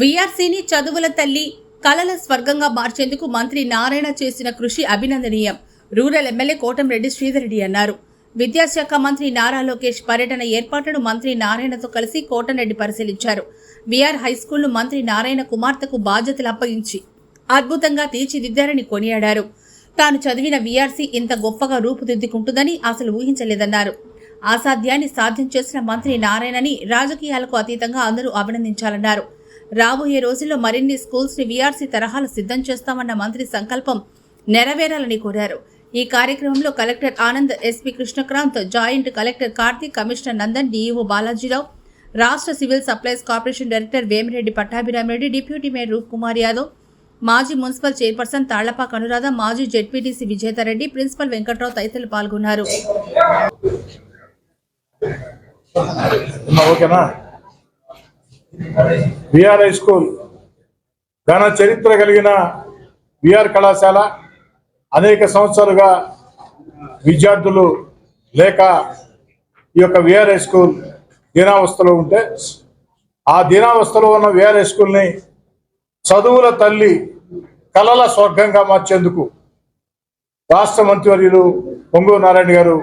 వీఆర్సీని చదువుల తల్లి కళల స్వర్గంగా మార్చేందుకు మంత్రి నారాయణ చేసిన కృషి అభినందనీయం. రూరల్ ఎమ్మెల్యే కోటంరెడ్డి శ్రీధరెడ్డి అన్నారు. విద్యాశాఖ మంత్రి నారా లోకేష్ పర్యటన ఏర్పాట్లను మంత్రి నారాయణతో కలిసి కోటంరెడ్డి పరిశీలించారు. వీఆర్ హైస్కూల్ను మంత్రి నారాయణ కుమార్తెకు బాధ్యతలు అప్పగించి అద్భుతంగా తీర్చిదిద్దారని కొనియాడారు. తాను చదివిన వీఆర్సీ ఇంత గొప్పగా రూపుదిద్దుకుంటుందని అసలు ఊహించలేదన్నారు. అసాధ్యాన్ని సాధ్యం చేసిన మంత్రి నారాయణని రాజకీయాలకు అతీతంగా అందరూ అభినందించాలన్నారు. రాబోయే రోజుల్లో మరిన్ని స్కూల్స్ని వీఆర్సీ తరహాలో సిద్ధం చేస్తామన్న మంత్రి సంకల్పం నెరవేరాలని కోరారు. ఈ కార్యక్రమంలో collector Anand SP Krishnakanth joint collector Karthik commissioner Nandan DEO Balajirao రాష్ట్ర civil supplies corporation director Vemireddy Pattabhiramireddy deputy mayor Roop Kumar Yadav మాజీ మున్సిపల్ చైర్పర్సన్ తాళ్ళపాక అనురాధ మాజీ జెడ్పీటీసీ విజేతారెడ్డి ప్రిన్సిపల్ వెంకట్రావు తదితరులు పాల్గొన్నారు. ఓకేనా? విఆర్ హై స్కూల్ ఘన చరిత్ర కలిగిన విఆర్ కళాశాల అనేక సంవత్సరాలుగా విద్యార్థులు లేక ఈ యొక్క విఆర్ హై స్కూల్ దీనావస్థలో ఉంటే ఆ దీనావస్థలో ఉన్న విఆర్ హై స్కూల్ని చదువుల తల్లి కలల స్వర్గంగా మార్చేందుకు రాష్ట్ర మంత్రివర్యులు పొంగు నారాయణ గారు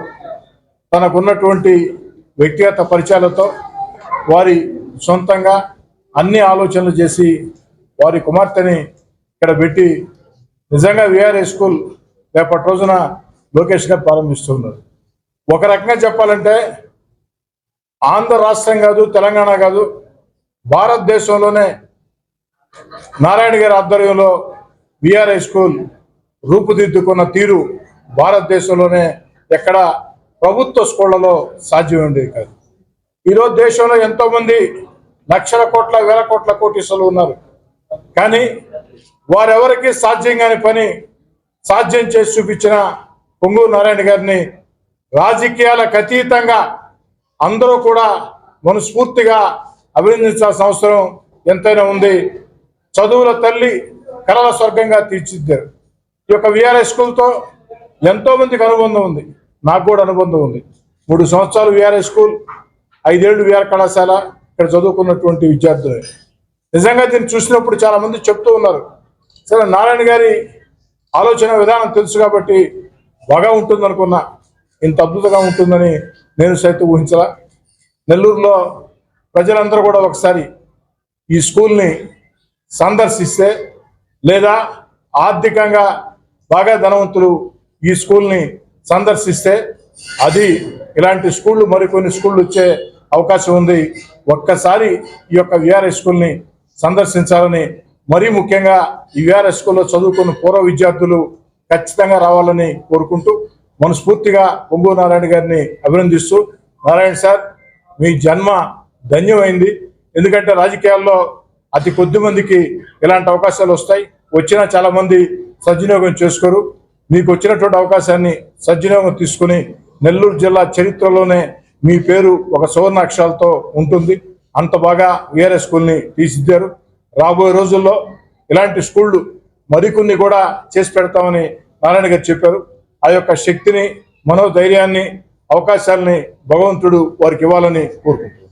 తనకున్నటువంటి వ్యక్తిగత పరిచయాలతో వారి సొంతంగా అన్ని ఆలోచనలు చేసి వారి కుమార్తెని ఇక్కడ పెట్టి నిజంగా విఆర్ఏ స్కూల్ రేపటి రోజున లోకేష్ గారు ప్రారంభిస్తున్నారు. ఒక రకంగా చెప్పాలంటే ఆంధ్ర రాష్ట్రం కాదు తెలంగాణ కాదు భారతదేశంలోనే నారాయణ గారి ఆధ్వర్యంలో విఆర్ఐ స్కూల్ రూపుదిద్దుకున్న తీరు భారతదేశంలోనే ఎక్కడ ప్రభుత్వ స్కూళ్ళలో సాధ్యం ఉండేది కాదు. ఈరోజు దేశంలో ఎంతో మంది లక్షల కోట్ల వేల కోట్ల కోటీసులు ఉన్నారు. కానీ వారెవరికి సాధ్యం కాని పని సాధ్యం చేసి చూపించిన పొంగూరు నారాయణ గారిని రాజకీయాలకు అతీతంగా అందరూ కూడా మనస్ఫూర్తిగా అభినందించాల్సిన అవసరం ఎంతైనా ఉంది. చదువుల తల్లి కళల స్వర్గంగా తీర్చిద్దారు ఈ యొక్క విఆర్ఎస్ స్కూల్తో ఎంతో మందికి అనుబంధం ఉంది. నాకు కూడా అనుబంధం ఉంది. మూడు సంవత్సరాలు విఆర్ఎస్ స్కూల్ ఐదేళ్ళు విఆర్ కళాశాల ఇక్కడ చదువుకున్నటువంటి విద్యార్థులే. నిజంగా దీన్ని చూసినప్పుడు చాలా మంది చెప్తూ ఉన్నారు. సరే నారాయణ గారి ఆలోచన విధానం తెలుసు కాబట్టి బాగా ఉంటుంది అనుకున్నా ఇంత అద్భుతంగా ఉంటుందని నేను సైతం ఊహించలా. నెల్లూరులో ప్రజలందరూ కూడా ఒకసారి ఈ స్కూల్ని సందర్శిస్తే లేదా ఆర్థికంగా బాగా ధనవంతులు ఈ స్కూల్ని సందర్శిస్తే అది ఇలాంటి స్కూళ్ళు మరికొన్ని స్కూళ్ళు వచ్చే అవకాశం ఉంది. ఒక్కసారి ఈ యొక్క విఆర్ఎస్ స్కూల్ని సందర్శించాలని మరీ ముఖ్యంగా ఈ విఆర్ఎస్ స్కూల్లో చదువుకున్న పూర్వ విద్యార్థులు ఖచ్చితంగా రావాలని కోరుకుంటూ మనస్ఫూర్తిగా పొంగు నారాయణ గారిని అభినందిస్తూ నారాయణ సార్ మీ జన్మ ధన్యమైంది. ఎందుకంటే రాజకీయాల్లో అతి కొద్ది మందికి ఇలాంటి అవకాశాలు వస్తాయి. వచ్చినా చాలా మంది సద్వినియోగం చేసుకోరు. మీకు వచ్చినటువంటి అవకాశాన్ని సద్వినియోగం తీసుకుని నెల్లూరు జిల్లా చరిత్రలోనే మీ పేరు ఒక సువర్ణ అక్షరాలతో ఉంటుంది. అంత బాగా వేరే స్కూల్ని తీసిద్దారు. రాబోయే రోజుల్లో ఇలాంటి స్కూళ్ళు మరికొన్ని కూడా చేసి పెడతామని నారాయణ గారు చెప్పారు. ఆ యొక్క శక్తిని మనోధైర్యాన్ని అవకాశాలని భగవంతుడు వారికి ఇవ్వాలని కోరుకుంటున్నాను.